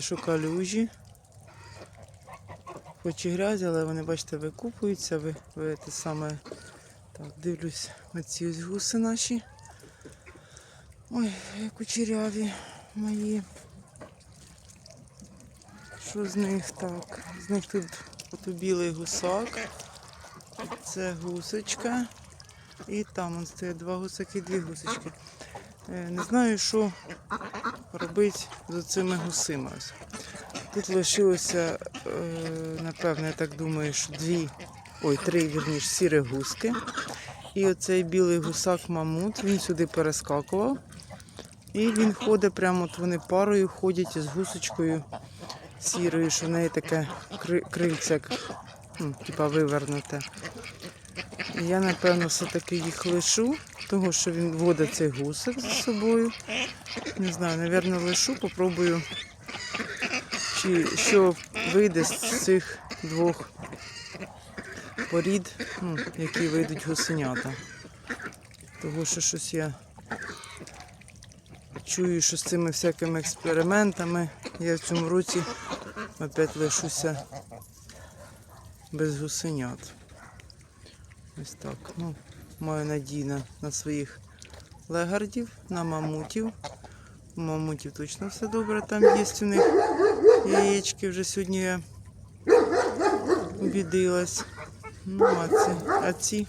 що калюжі. Хоч і грязь, але вони, бачите, викупуються, ви, ви те саме. Так, дивлюсь оці ось гуси наші. Ой, кучеряві мої. Що з них так? З них тут ото білий гусак. Це гусочка. І там он стоять два гусаки, дві гусочки. Е, Не знаю, що робити з цими гусима. Тут лишилося, е, напевно, я так думаю, що дві, ой, три, вірніше, сірі гуски. І оцей білий гусак мамут, він сюди перескакував. І він ходить прямо, от вони парою ходять із гусочкою сірою, що в неї таке кри- крильце, ну, типа вивернуте. Я, напевно, все-таки їх лишу, тому що він водить цей гусик за собою. Не знаю, напевно, лишу, попробую, чи що вийде з цих двох порід, ну, які вийдуть гусенята. Того що щось я чую, що з цими всякими експериментами я в цьому році опять лишуся без гусенят. Ось так. Ну, маю надію на, своїх легардів, на мамутів. У мамутів точно все добре. Там є у них яєчки вже сьогодні я обідилась. Ну, а ці, а ці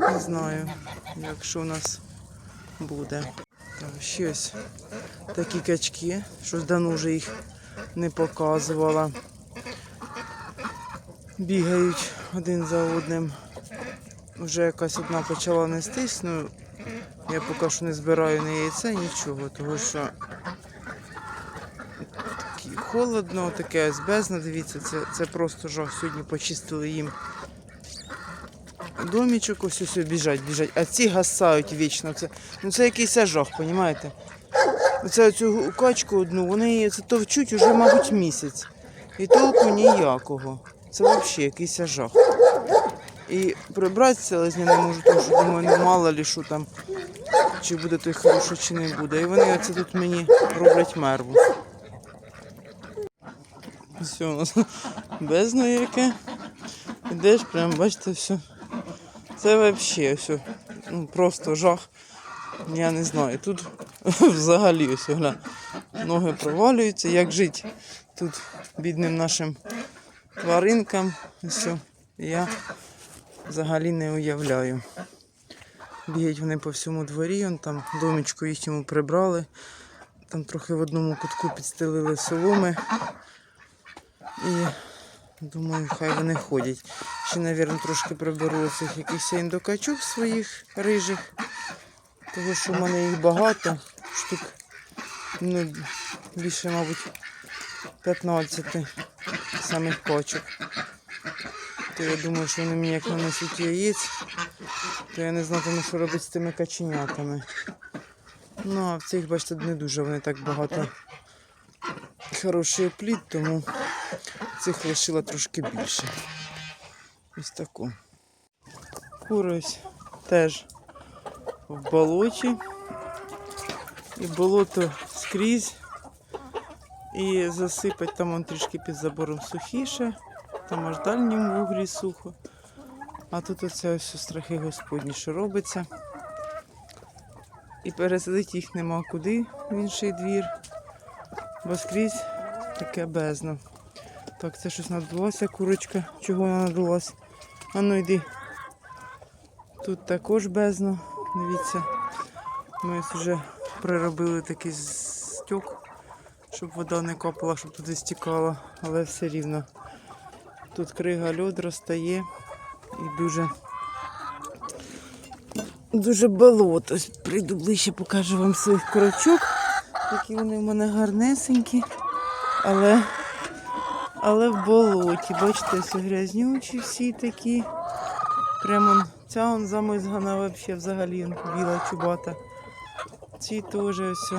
не знаю, якщо у нас буде. Так, ще ось такі качки, що давно вже їх не показувала. Бігають один за одним. Вже якась одна почала нестись, ну я поки що не збираю ні яйця, нічого, тому що такі холодно, таке ось бездна, дивіться, це, це просто жах. Сьогодні почистили їм домічок, ось ось біжать, біжать, а ці гасають вічно. Це, ну це якийсь жах, розумієте? Оце цю качку одну, вони її товчуть уже, мабуть, місяць. І толку ніякого. Це взагалі якийсь жах. І прибрати селезня не можу, тому що думаю, ну мало ли що там, чи буде той хороший, чи не буде. І вони оце тут мені роблять мерву. Все, у нас бездно яке. Ідеш, прям бачите, все. Це взагалі все. Ну, просто жах. Я не знаю. Тут взагалі ось гля. Ноги провалюються. Як жити тут бідним нашим тваринкам. Все. Я взагалі не уявляю. Бігають вони по всьому дворі, он там домічку їхньому прибрали. Там трохи в одному кутку підстелили соломи. І думаю, хай вони ходять. Ще, мабуть, трошки приберу цих якихось індокачок своїх рижих. Тому що в мене їх багато. Штук ну, більше, мабуть, 15 самих пачок. То я думаю, що вони мені як нанесуть яєць, то я не знатиму, що робити з тими каченятами. Ну, а в цих, бачите, не дуже вони так багато хороший плід, тому цих лишила трошки більше. Ось таку. Кури ось теж в болоті. І болото скрізь. І засипать там он трішки під забором сухіше. Там аж в дальньому вуглі сухо. А тут оце ось страхи господні, що робиться. І пересадити їх нема куди в інший двір. Бо скрізь таке бездна. Так, це щось надулася курочка. Чого вона надулась? А ну йди. Тут також бездна. Дивіться. Ми вже приробили такий стьок, щоб вода не капала, щоб туди стікала, але все рівно. Тут крига льод розтає і дуже дуже болото. Прийду ближче, покажу вам своїх крочок. Які вони в мене гарнесенькі, але, але в болоті. Бачите, ось грязнючі всі такі. Прямо ця он замизгана вообще, взагалі біла чубата. Ці теж ось.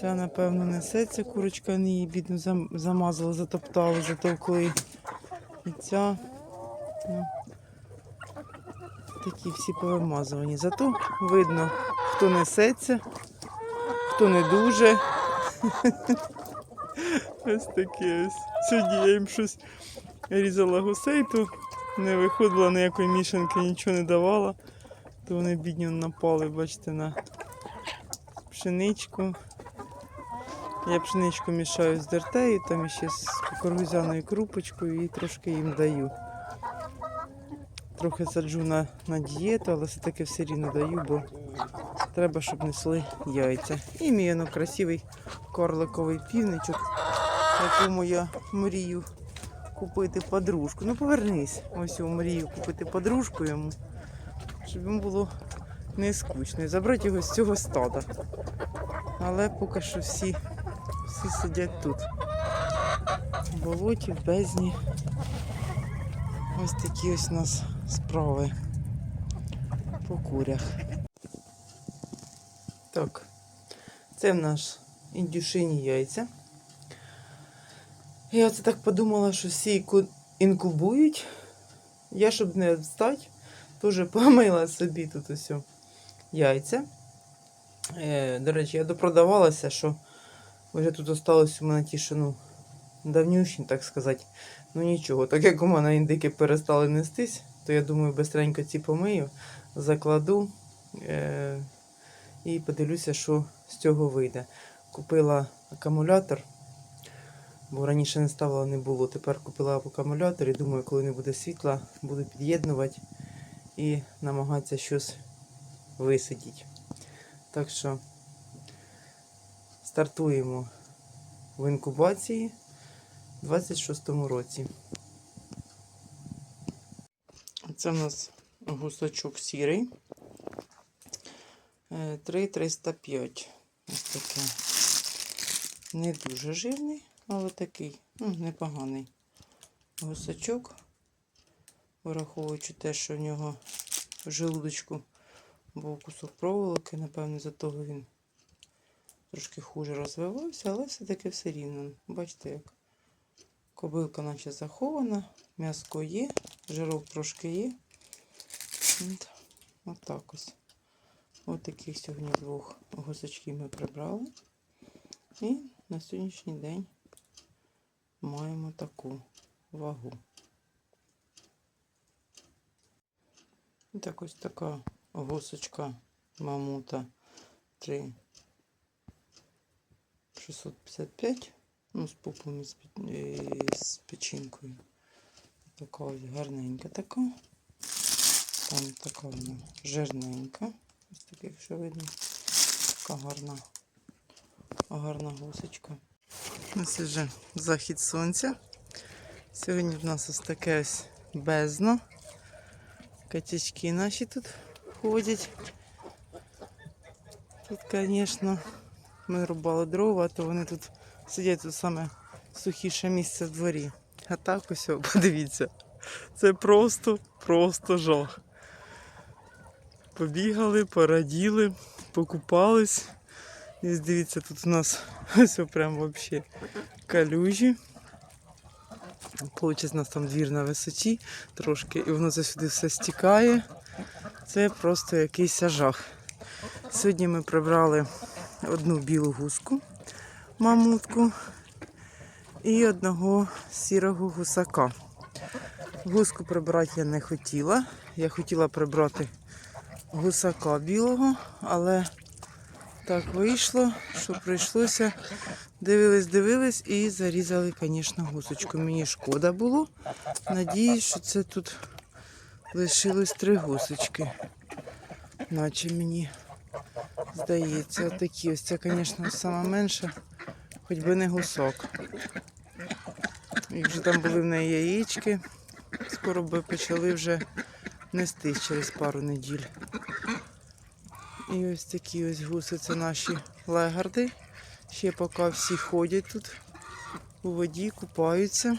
Ця, напевно, несеться, курочка не її бідно замазала, затоптала, затовкли. І ця. Ну, такі всі повимазувані. Зато видно, хто несеться, хто не дуже. Ось таке. Сьогодні я їм щось різала гусей, то не виходила ніякої мішанки, нічого не давала. То вони бідні напали, бачите, на пшеничку. Я пшеничку мішаю з дертею, там ще з кукурудзяною крупочкою і трошки їм даю. Трохи саджу на, на дієту, але все-таки все рівно даю, бо треба, щоб несли яйця. І мій ну, красивий корликовий півничок, якому я мрію купити подружку. Ну повернись, ось я мрію купити подружку йому, щоб йому було не скучно. І забрати його з цього стада. Але поки що всі, всі сидять тут. В болоті, в бездні. Ось такі ось у нас справи по курях. Так, це в нас індюшині яйця. Я оце так подумала, що всі інкубують. Я, щоб не встати, теж помила собі тут ось яйця. Е, до речі, я допродавалася, що вже тут осталось у мене ті, що ну, так сказати. Ну нічого, так як у мене індики перестали нестись, то я думаю, бистренько ці помию, закладу е- і подивлюся, що з цього вийде. Купила акумулятор, бо раніше не ставила, не було. Тепер купила акумулятор і думаю, коли не буде світла, буду під'єднувати і намагатися щось висидіти. Так що стартуємо в інкубації у 26-му році. Це в нас гусачок сірий. Е, 3,305. Ось таке. Не дуже жирний, але такий, ну, непоганий гусачок. Враховуючи те, що в нього в желудочку був кусок проволоки, напевно, за того він трошки хуже розвивався, але все-таки все рівно. Бачите, як кобилка наче захована, м'яско є, жирок трошки є. От, отак ось. Ось таких сьогодні двох гусачків ми прибрали. І на сьогоднішній день маємо таку вагу. І так ось така гусочка мамута 3 655. Ну, з пупом і з, печінкою. Така ось гарненька така. Там така вона жирненька. Ось така, якщо видно. Така гарна, гарна гусочка. Ось вже захід сонця. Сьогодні в нас ось таке ось бездно. Котячки наші тут ходять. Тут, звісно, ми рубали дрова, то вони тут сидять тут саме сухіше місце в дворі. А так ось, подивіться. Це просто, просто жах. Побігали, пораділи, покупались. І дивіться, тут у нас ось прям взагалі калюжі. Получить у нас там двір на висоті трошки, і воно це сюди все стікає. Це просто якийсь жах. Сьогодні ми прибрали одну білу гуску, мамутку, і одного сірого гусака. Гуску прибрати я не хотіла. Я хотіла прибрати гусака білого, але так вийшло, що прийшлося. Дивились, дивились і зарізали, звісно, гусочку. Мені шкода було. Надіюсь, що це тут лишилось три гусочки. Наче мені здається, отакі ось це, звісно, сама менша, хоч би не гусок. Вже там були в неї яєчки. Скоро би почали вже нестись через пару неділь. І ось такі ось гуси це наші легарди. Ще поки всі ходять тут у воді, купаються.